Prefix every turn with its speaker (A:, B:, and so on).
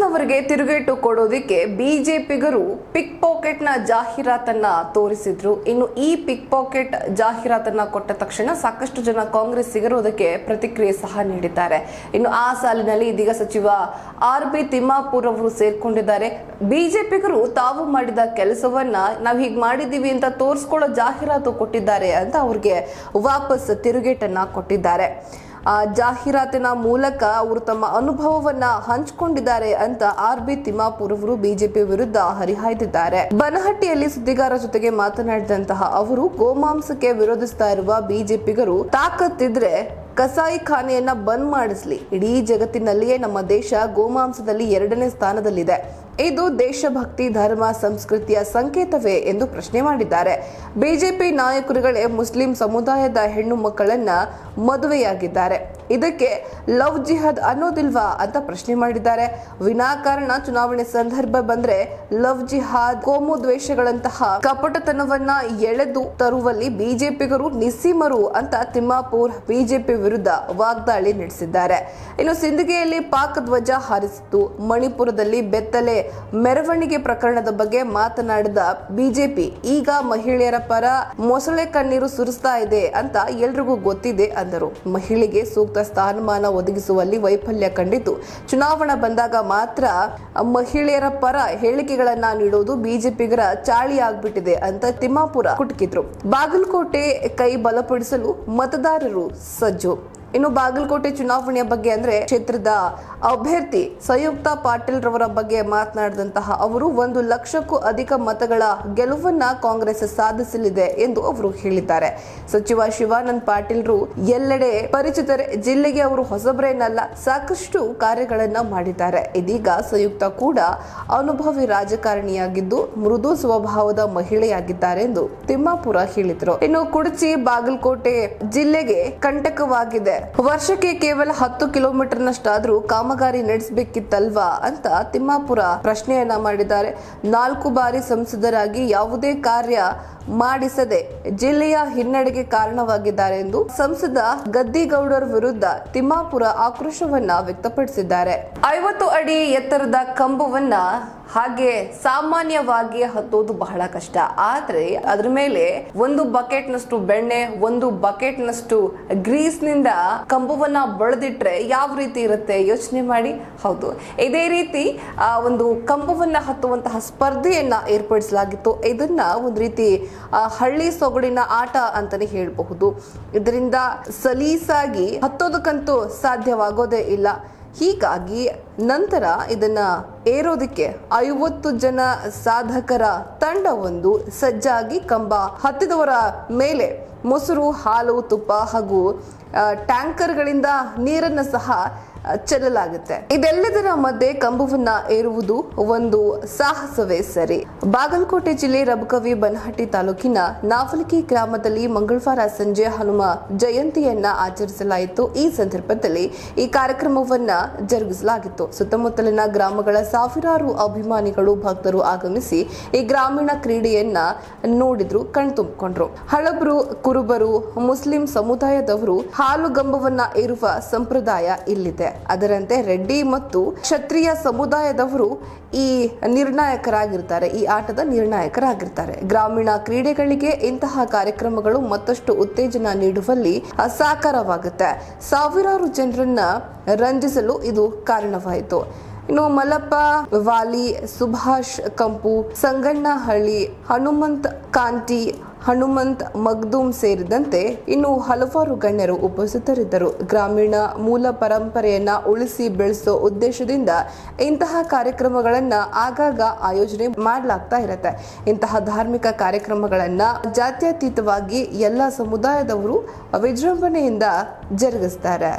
A: ಕಾಂಗ್ರೆಸ್ನವರಿಗೆ ತಿರುಗೇಟು ಕೊಡೋದಿಕ್ಕೆ ಬಿಜೆಪಿಗರು ಪಿಕ್ ಪಾಕೆಟ್ನ ಜಾಹೀರಾತನ್ನ ತೋರಿಸಿದ್ರು. ಇನ್ನು ಈ ಪಿಕ್ ಪಾಕೆಟ್ ಜಾಹೀರಾತನ್ನ ಕೊಟ್ಟ ತಕ್ಷಣ ಸಾಕಷ್ಟು ಜನ ಕಾಂಗ್ರೆಸ್ಸಿಗರು ಅದಕ್ಕೆ ಪ್ರತಿಕ್ರಿಯೆ ಸಹ ನೀಡಿದ್ದಾರೆ. ಇನ್ನು ಆ ಸಾಲಿನಲ್ಲಿ ಇದೀಗ ಸಚಿವ ಆರ್ ಬಿ ತಿಮ್ಮಾಪುರ್ ಅವರು ಸೇರ್ಕೊಂಡಿದ್ದಾರೆ. ಬಿಜೆಪಿಗರು ತಾವು ಮಾಡಿದ ಕೆಲಸವನ್ನ ನಾವು ಹೀಗೆ ಮಾಡಿದ್ದೀವಿ ಅಂತ ತೋರಿಸ್ಕೊಳ್ಳೋ ಜಾಹೀರಾತು ಕೊಟ್ಟಿದ್ದಾರೆ ಅಂತ ಅವ್ರಿಗೆ ವಾಪಸ್ ತಿರುಗೇಟನ್ನ ಕೊಟ್ಟಿದ್ದಾರೆ. ಜಾಹೀರಾತಿನ ಮೂಲಕ ಅವರು ತಮ್ಮ ಅನುಭವವನ್ನ ಹಂಚಿಕೊಂಡಿದ್ದಾರೆ ಅಂತ ಆರ್ ಬಿ ತಿಮ್ಮಾಪುರ್ ಅವರು ಬಿಜೆಪಿ ವಿರುದ್ಧ ಹರಿಹಾಯ್ದಿದ್ದಾರೆ. ಬನಹಟ್ಟಿಯಲ್ಲಿ ಸುದ್ದಿಗಾರರ ಜೊತೆಗೆ ಮಾತನಾಡಿದಂತಹ ಅವರು, ಗೋಮಾಂಸಕ್ಕೆ ವಿರೋಧಿಸ್ತಾ ಇರುವ ಬಿಜೆಪಿಗರು ತಾಕತ್ತಿದ್ರೆ ಕಸಾಯಿ ಖಾನೆಯನ್ನ ಬಂದ್ ಮಾಡಿಸ್ಲಿ. ಇಡೀ ಜಗತ್ತಿನಲ್ಲಿಯೇ ನಮ್ಮ ದೇಶ ಗೋಮಾಂಸದಲ್ಲಿ ಎರಡನೇ ಸ್ಥಾನದಲ್ಲಿದೆ. ಇದು ದೇಶಭಕ್ತಿ, ಧರ್ಮ, ಸಂಸ್ಕೃತಿಯ ಸಂಕೇತವೇ ಎಂದು ಪ್ರಶ್ನೆ ಮಾಡಿದ್ದಾರೆ. ಬಿಜೆಪಿ ನಾಯಕರುಗಳೇ ಮುಸ್ಲಿಂ ಸಮುದಾಯದ ಹೆಣ್ಣು ಮಕ್ಕಳನ್ನ ಮದುವೆಯಾಗಿದ್ದಾರೆ. ಇದಕ್ಕೆ ಲವ್ ಜಿಹಾದ್ ಅನ್ನೋದಿಲ್ವಾ ಅಂತ ಪ್ರಶ್ನೆ ಮಾಡಿದ್ದಾರೆ. ವಿನಾಕಾರಣ ಚುನಾವಣೆ ಸಂದರ್ಭ ಬಂದ್ರೆ ಲವ್ ಜಿಹಾದ್, ಕೋಮು ದ್ವೇಷಗಳಂತಹ ಕಪಟತನವನ್ನ ಎಳೆದು ತರುವಲ್ಲಿ ಬಿಜೆಪಿಗರು ನಿಸ್ಸೀಮರು ಅಂತ ತಿಮ್ಮಾಪುರ್ ಬಿಜೆಪಿ ವಿರುದ್ಧ ವಾಗ್ದಾಳಿ ನಡೆಸಿದ್ದಾರೆ. ಇನ್ನು ಸಿಂದಗಿಯಲ್ಲಿ ಪಾಕ್ ಧ್ವಜ ಹಾರಿಸಿತು ಮಣಿಪುರದಲ್ಲಿ ಬೆತ್ತಲೆ ಮೆರವಣಿಗೆ ಪ್ರಕರಣದ ಬಗ್ಗೆ ಮಾತನಾಡಿದ ಬಿಜೆಪಿ, ಈಗ ಮಹಿಳೆಯರ ಪರ ಮೊಸಳೆ ಕಣ್ಣೀರು ಸುರಿಸ್ತಾ ಇದೆ ಅಂತ ಎಲ್ರಿಗೂ ಗೊತ್ತಿದೆ ಅಂದರು. ಮಹಿಳೆಗೆ ಸೂಕ್ತ ಸ್ಥಾನಮಾನ ಒದಗಿಸುವಲ್ಲಿ ವೈಫಲ್ಯ ಕಂಡಿತು. ಚುನಾವಣಾ ಬಂದಾಗ ಮಾತ್ರ ಮಹಿಳೆಯರ ಪರ ಹೇಳಿಕೆಗಳನ್ನ ನೀಡುವುದು ಬಿಜೆಪಿಗರ ಚಾಳಿ ಆಗ್ಬಿಟ್ಟಿದೆ ಅಂತ ತಿಮ್ಮಾಪುರ ಕುಟುಕಿದ್ರು. ಬಾಗಲಕೋಟೆ ಕೈ ಬಲಪಡಿಸಲು ಮತದಾರರು ಸಜ್ಜು. ಇನ್ನು ಬಾಗಲಕೋಟೆ ಚುನಾವಣೆಯ ಬಗ್ಗೆ ಅಂದ್ರೆ ಕ್ಷೇತ್ರದ ಅಭ್ಯರ್ಥಿ ಸಂಯುಕ್ತ ಪಾಟೀಲ್ ರವರ ಬಗ್ಗೆ ಮಾತನಾಡಿದಂತಹ ಅವರು, ಒಂದು ಲಕ್ಷಕ್ಕೂ ಅಧಿಕ ಮತಗಳ ಗೆಲುವನ್ನ ಕಾಂಗ್ರೆಸ್ ಸಾಧಿಸಲಿದೆ ಎಂದು ಅವರು ಹೇಳಿದ್ದಾರೆ. ಸಚಿವ ಶಿವಾನಂದ್ ಪಾಟೀಲ್ರು ಎಲ್ಲೆಡೆ ಪರಿಚಿತರೆ, ಜಿಲ್ಲೆಗೆ ಅವರು ಹೊಸಬರೇನಲ್ಲ, ಸಾಕಷ್ಟು ಕಾರ್ಯಗಳನ್ನ ಮಾಡಿದ್ದಾರೆ. ಇದೀಗ ಸಂಯುಕ್ತ ಕೂಡ ಅನುಭವಿ ರಾಜಕಾರಣಿಯಾಗಿದ್ದು, ಮೃದು ಸ್ವಭಾವದ ಮಹಿಳೆಯಾಗಿದ್ದಾರೆ ಎಂದು ತಿಮ್ಮಾಪುರ ಹೇಳಿದರು. ಇನ್ನು ಕುಡಚಿ, ಬಾಗಲಕೋಟೆ ಜಿಲ್ಲೆಗೆ ಕಂಟಕವಾಗಿದೆ. ವರ್ಷಕ್ಕೆ ಕೇವಲ ಹತ್ತು ಕಿಲೋಮೀಟರ್ ನಷ್ಟಾದ್ರೂ ಕಾಮಗಾರಿ ನಡೆಸಬೇಕಿತ್ತಲ್ವಾ ಅಂತ ತಿಮ್ಮಾಪುರ ಪ್ರಶ್ನೆಯನ್ನ ಮಾಡಿದ್ದಾರೆ. ನಾಲ್ಕು ಬಾರಿ ಸಂಸದರಾಗಿ ಯಾವುದೇ ಕಾರ್ಯ ಮಾಡಿಸದೆ ಜಿಲ್ಲೆಯ ಹಿನ್ನಡೆಗೆ ಕಾರಣವಾಗಿದ್ದಾರೆ ಎಂದು ಸಂಸದ ಗದ್ದಿಗೌಡರ ವಿರುದ್ಧ ತಿಮ್ಮಾಪುರ ಆಕ್ರೋಶವನ್ನ ವ್ಯಕ್ತಪಡಿಸಿದ್ದಾರೆ. ಐವತ್ತು ಅಡಿ ಎತ್ತರದ ಕಂಬವನ್ನ ಹಾಗೆ ಸಾಮಾನ್ಯವಾಗಿ ಹತ್ತೋದು ಬಹಳ ಕಷ್ಟ. ಆದ್ರೆ ಅದ್ರ ಮೇಲೆ ಒಂದು ಬಕೆಟ್ನಷ್ಟು ಬೆಣ್ಣೆ, ಒಂದು ಬಕೆಟ್ನಷ್ಟು ಗ್ರೀಸ್ನಿಂದ ಕಂಬವನ್ನ ಬಳದಿಟ್ರೆ ಯಾವ ರೀತಿ ಇರುತ್ತೆ? ಯೋಚನೆ ಮಾಡಿ. ಹೌದು. ಇದೇ ರೀತಿ, ಆ, ಒಂದು ಕಂಬವನ್ನ ಹತ್ತುವಂತಹ ಸ್ಪರ್ಧೆಯನ್ನ ಏರ್ಪಡಿಸಲಾಗಿತ್ತು. ಇದನ್ನ ಒಂದು ರೀತಿ ಹಳ್ಳಿ ಸೊಗಡಿನ ಆಟ ಅಂತಾನೆ ಹೇಳಬಹುದು. ಇದರಿಂದ ಸಲೀಸಾಗಿ ಹತ್ತೋದಕ್ಕಂತೂ ಸಾಧ್ಯವಾಗೋದೇ ಇಲ್ಲ. ಹೀಗಾಗಿ ನಂತರ ಇದನ್ನು ಏರೋದಕ್ಕೆ ಐವತ್ತು ಜನ ಸಾಧಕರ ತಂಡವೊಂದು ಸಜ್ಜಾಗಿ ಕಂಬ ಹತ್ತಿದವರ ಮೇಲೆ ಮೊಸರು, ಹಾಲು, ತುಪ್ಪ ಹಾಗೂ ಟ್ಯಾಂಕರ್ಗಳಿಂದ ನೀರನ್ನು ಸಹ ಚೆಲ್ಲಲಾಗುತ್ತೆ. ಇದೆಲ್ಲದರ ಮಧ್ಯೆ ಕಂಬವನ್ನ ಏರುವುದು ಒಂದು ಸಾಹಸವೇ ಸರಿ. ಬಾಗಲಕೋಟೆ ಜಿಲ್ಲೆ ರಬಕವಿ ಬನಹಟ್ಟಿ ತಾಲೂಕಿನ ನಾವಲಕಿ ಗ್ರಾಮದಲ್ಲಿ ಮಂಗಳವಾರ ಸಂಜೆ ಹನುಮ ಜಯಂತಿಯನ್ನ ಆಚರಿಸಲಾಯಿತು. ಈ ಸಂದರ್ಭದಲ್ಲಿ ಈ ಕಾರ್ಯಕ್ರಮವನ್ನ ಜರುಗಿಸಲಾಗಿತ್ತು. ಸುತ್ತಮುತ್ತಲಿನ ಗ್ರಾಮಗಳ ಸಾವಿರಾರು ಅಭಿಮಾನಿಗಳು, ಭಕ್ತರು ಆಗಮಿಸಿ ಈ ಗ್ರಾಮೀಣ ಕ್ರೀಡೆಯನ್ನ ನೋಡಿದ್ರು, ಕಣ್ತುಂಬಿಕೊಂಡ್ರು. ಹಳಬರು, ಕುರುಬರು, ಮುಸ್ಲಿಂ ಸಮುದಾಯದವರು ಹಾಲುಗಂಬವನ್ನ ಏರುವ ಸಂಪ್ರದಾಯ ಇಲ್ಲಿದೆ. ಅದರಂತೆ ರೆಡ್ಡಿ ಮತ್ತು ಕ್ಷತ್ರಿಯ ಸಮುದಾಯದವರು ಈ ನಿರ್ಣಾಯಕರಾಗಿರ್ತಾರೆ, ಈ ಆಟದ ನಿರ್ಣಾಯಕರಾಗಿರ್ತಾರೆ. ಗ್ರಾಮೀಣ ಕ್ರೀಡೆಗಳಿಗೆ ಇಂತಹ ಕಾರ್ಯಕ್ರಮಗಳು ಮತ್ತಷ್ಟು ಉತ್ತೇಜನ ನೀಡುವಲ್ಲಿ ಸಾಕಾರವಾಗುತ್ತೆ ಸಾವಿರಾರು ಜನರನ್ನ ರಂಜಿಸಲು ಇದು ಕಾರಣವಾಯಿತು. ಇನ್ನು ಮಲ್ಲಪ್ಪ, ವಾಲಿ, ಸುಭಾಷ್ ಕಂಪು, ಸಂಗಣ್ಣಹಳ್ಳಿ, ಹನುಮಂತ್ ಕಾಂಟಿ ಹನುಮಂತ್ ಮಗ್ದೂಮ್ ಸೇರಿದಂತೆ ಇನ್ನು ಹಲವಾರು ಗಣ್ಯರು ಉಪಸ್ಥಿತರಿದ್ದರು. ಗ್ರಾಮೀಣ ಮೂಲ ಪರಂಪರೆಯನ್ನ ಉಳಿಸಿ ಬೆಳೆಸೋ ಉದ್ದೇಶದಿಂದ ಇಂತಹ ಕಾರ್ಯಕ್ರಮಗಳನ್ನ ಆಗಾಗ ಆಯೋಜನೆ ಮಾಡಲಾಗ್ತಾ ಇರತ್ತೆ. ಇಂತಹ ಧಾರ್ಮಿಕ ಕಾರ್ಯಕ್ರಮಗಳನ್ನ ಜಾತ್ಯತೀತವಾಗಿ ಎಲ್ಲ ಸಮುದಾಯದವರು ವಿಜೃಂಭಣೆಯಿಂದ ಜರುಗಿಸ್ತಾರೆ.